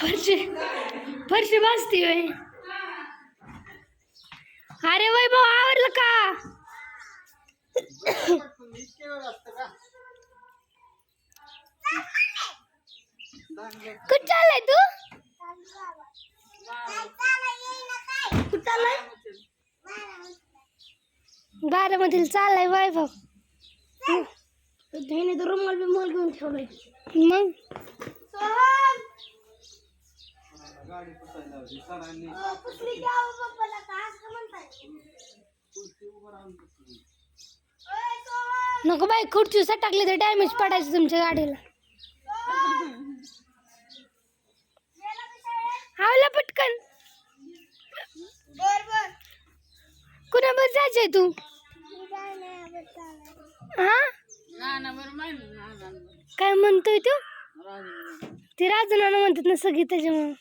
फरशी फरशी भाजती होय. अरे वैभव आवडलं का? कुठं चाललाय तू? कुठं चाललाय? बारामतीला चाललाय वैभव. त्याने तर रुमाल बिमाल घेऊन ठेवलाय. मग? नको बाई खुर्ची टाकली तर डॅमेज पडायचं तुमच्या गाडीला. आवला पटकन. कुणाबर जायचंय तू? हा? काय म्हणतोय तू? ते राजनाना म्हणतात ना सगळी त्याच्यामुळं.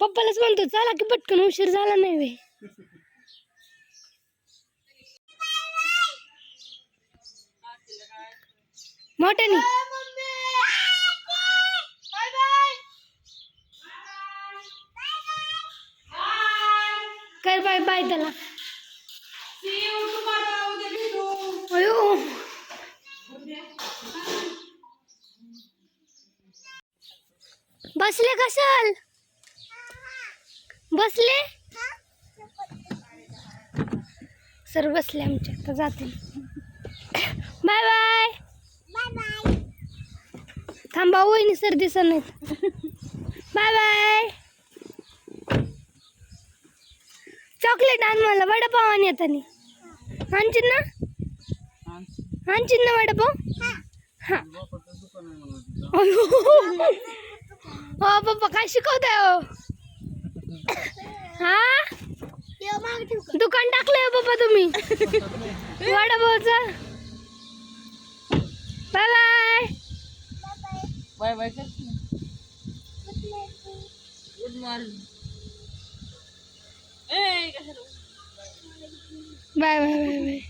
पप्पालाच म्हणतो चला की पटकन उशीर झाला नाही वे मोठ्याने. कर बाय बाय त्याला. अयो. बसले कसल बसले? सर बसले आमच्या आता जाते बाय बाय. थांबा वहिनी सर दिसत नाहीत. Bye bye. चॉकलेट आण मला वडापाव आणि येताना. आणशील ना? आणशील ना वडापाव? हा. हो पप्पा काय शिकवताय हो हा? दुकान टाकलंय हो पप्पा तुम्ही. Bye bye. Bye bye good morning bye bye bye bye.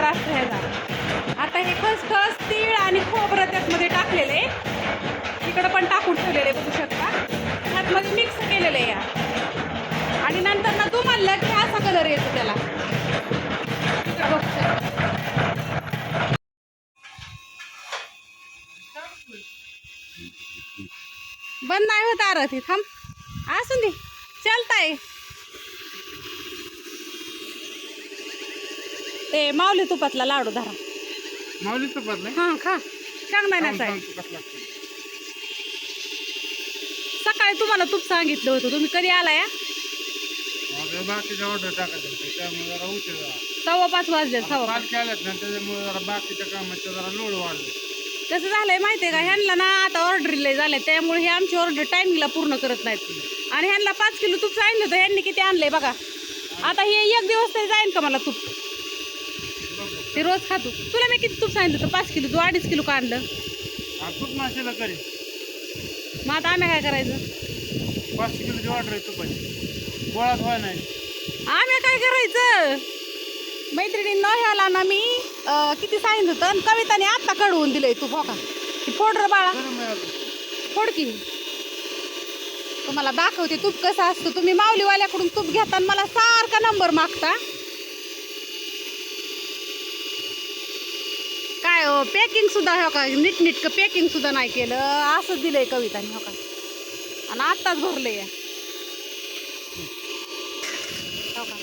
Colour असतो ह्याचा आता हे खसखस तीळ आणि खोबरं त्यातमध्ये टाकलेले. इकडं पण टाकून ठेवलेले बघू शकता. त्यातमध्ये मिक्स केलेलं आहे या. आणि नंतर ना तू म्हणलं की असा कलर येतो त्याला. बंद नाही होत आरती थांब. असून दे. चलताय ते माऊली तुपातला लाडू धरा. माऊली नाही हा खा. शेंगदाण्याचा आहे सकाळी तुम्हाला तूप सांगितलं होतं. तुम्ही कधी आलाय? माझं बाकीच्या ऑर्डर टाकायचं होतं, त्यामुळे जरा उशीर झाला. सव्वा पाच वाजले सव्वा पाच. पाच. केल्यात ना त्याच्यामुळे जरा बाकीच्या कामाचं जरा लोड वाढलं. कसं झालंय माहितीये का? ह्यांना ना आता ऑर्डर लय झाले त्यामुळे हे आमची ऑर्डर टायमिंगला पूर्ण करत नाहीत. आणि ह्यांना पाच किलो तूप सांगितलं होतं. ह्यांनी किती आणलंय बघा. आता हे एक दिवस तरी जाईन का मला तूप? ते रोज खातो. तुला मी किती तूप सांगितलं होतं? पाच किलो. तू अडीच किलो का आणलं? हा तूप माशाला करी. मग आता आम्ही काय करायचं? पाचशे किलोची ऑर्डर आहे तुपाची. गोळात व्हाय नाही. आम्ही काय करायचं? मैत्रिणींना ह्याला ना मी अं, किती सांगितलं होतं? आणि कविताने आत्ता कळवून दिलंय तू हो का? ती फोड रे बाळा बरं मिळालं फोड की. तुम्हाला दाखवते तूप कसं असतं. तुम्ही माऊलीवाल्याकडून तूप घेता आणि मला सारखा नंबर मागता काय हो पॅकिंग सुद्धा हो का? नीटनीटकं पॅकिंग सुद्धा नाही केलं. असंच दिलंय कविताने हो का? आणि आत्ताच भरलंय. हो का?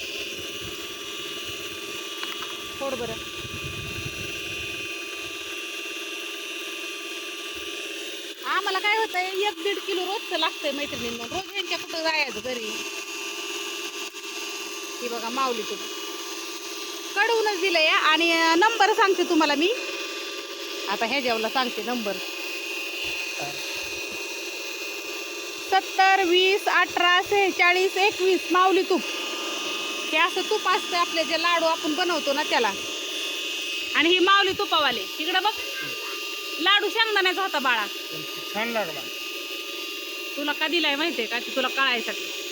थोड बरं. आम्हाला काय होतंय एक दीड किलो रोजचं लागतंय मैत्रिणींना. रोज यांच्या कुठं जायचं घरी? ही बघा माऊली तुला कडवूनच दिलंय आणि नंबर सांगते तुम्हाला मी. आता ह्याच्यावरला सांगते नंबर. सत्तर वीस अठरा सेहेचाळीस एकवीस माऊली तूप. हे असं तूप असतं आपले जे लाडू आपण बनवतो ना त्याला. आणि ही माऊली तुपावाले. इकडं बघ. लाडू शेंगदाण्याचा होता बाळा. छान लागला तुला का दिलाय माहितीये का? ते तुला कळायसाठी.